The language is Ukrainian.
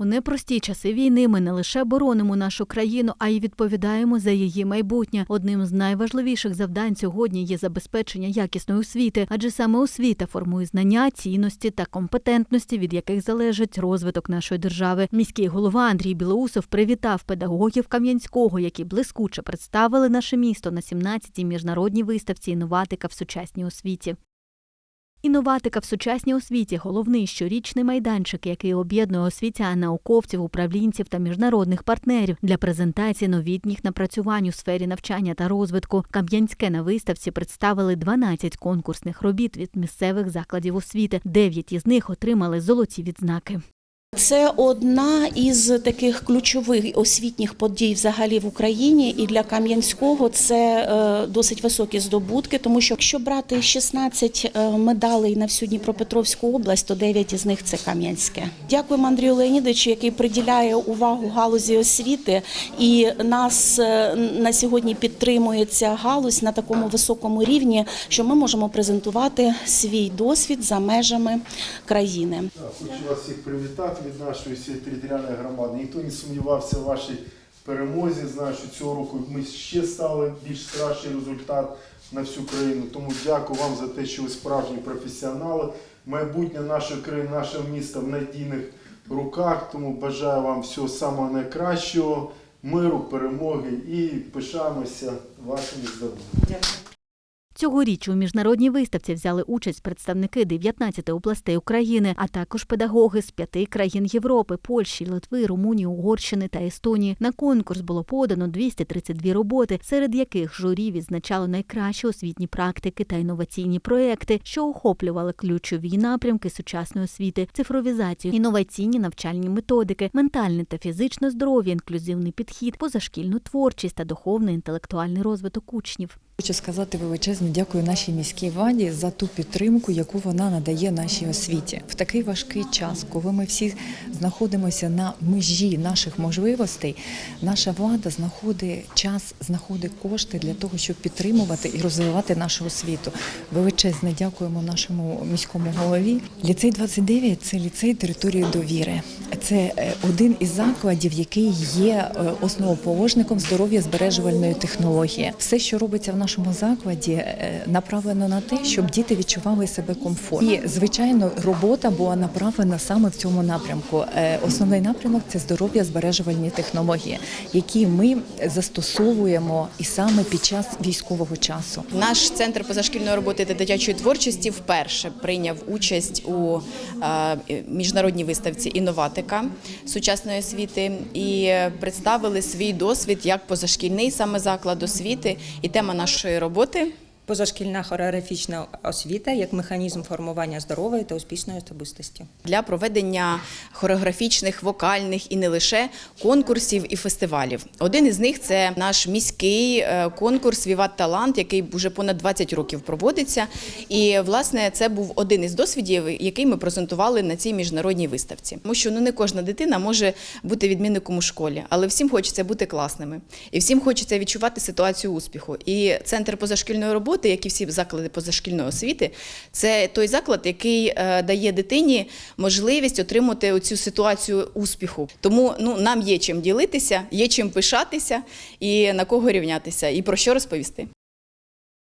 У непрості часи війни ми не лише боронимо нашу країну, а й відповідаємо за її майбутнє. Одним з найважливіших завдань сьогодні є забезпечення якісної освіти, адже саме освіта формує знання, цінності та компетентності, від яких залежить розвиток нашої держави. Міський голова Андрій Білоусов привітав педагогів Кам'янського, які блискуче представили наше місто на 17-й міжнародній виставці інноватика в сучасній освіті. Інноватика в сучасній освіті головний щорічний майданчик, який об'єднує освітян, науковців, управлінців та міжнародних партнерів для презентації новітніх напрацювань у сфері навчання та розвитку. Кам'янське на виставці представили 12 конкурсних робіт від місцевих закладів освіти. Дев'ять із них отримали золоті відзнаки. Це одна із таких ключових освітніх подій взагалі в Україні, і для Кам'янського це е, досить високі здобутки, тому що якщо брати 16 е, медалей на всю Дніпропетровську область, то 9 із них це Кам'янське. Дякуємо Андрію Леонідовичу, який приділяє увагу галузі освіти, і нас е, на сьогодні підтримує ця галузь на такому високому рівні, що ми можемо презентувати свій досвід за межами країни. Хочу вас всіх привітати від нашої територіальної громади. Ніхто не сумнівався в вашій перемозі. Знаю, що цього року ми ще стали більш кращий результат на всю країну. Тому дякую вам за те, що ви справжні професіонали. Майбутнє нашої країни, нашого міста в надійних руках. Тому бажаю вам всього самого найкращого, миру, перемоги і пишаємося вашими здобутками. Цьогоріч у міжнародній виставці взяли участь представники 19 областей України, а також педагоги з п'яти країн Європи, Польщі, Литви, Румунії, Угорщини та Естонії. На конкурс було подано 232 роботи, серед яких журі відзначало найкращі освітні практики та інноваційні проекти, що охоплювали ключові напрямки сучасної освіти, цифровізацію, інноваційні навчальні методики, ментальне та фізичне здоров'я, інклюзивний підхід, позашкільну творчість та духовний інтелектуальний розвиток учнів. Хочу сказати величезно дякую нашій міській владі за ту підтримку, яку вона надає нашій освіті в такий важкий час, коли ми всі знаходимося на межі наших можливостей. Наша влада знаходить час, знаходить кошти для того, щоб підтримувати і розвивати нашу освіту. Величезне дякуємо нашому міському голові. Ліцей 29 – це ліцей території довіри. Це е, один із закладів, який є е, основоположником здоров'я збережувальної технології. Все, що робиться в нашому закладі, е, направлено на те, щоб діти відчували себе комфортно. І звичайно, робота була направлена саме в цьому напрямку. Основний напрямок це здоров'я збережувальні технології, які ми застосовуємо і саме під час військового часу. Наш центр позашкільної роботи та дитячої творчості вперше прийняв участь у міжнародній виставці інноватика сучасної освіти і представили свій досвід як позашкільний саме заклад освіти. І тема нашої роботи Позашкільна хореографічна освіта як механізм формування здорової та успішної особистості. для проведення хореографічних, вокальних і не лише конкурсів і фестивалів. Один із них це наш міський е, конкурс Віват Талант, який вже понад 20 років проводиться. І власне це був один із досвідів, який ми презентували на цій міжнародній виставці. Тому що ну не кожна дитина може бути відмінником у школі, але всім хочеться бути класними, і всім хочеться відчувати ситуацію успіху. І центр позашкільної роботи, як і всі заклади позашкільної освіти, це той заклад, який е, дає дитині можливість отримати цю ситуацію успіху. Тому ну нам є чим ділитися, є чим пишатися і на кого рівнятися, і про що розповісти.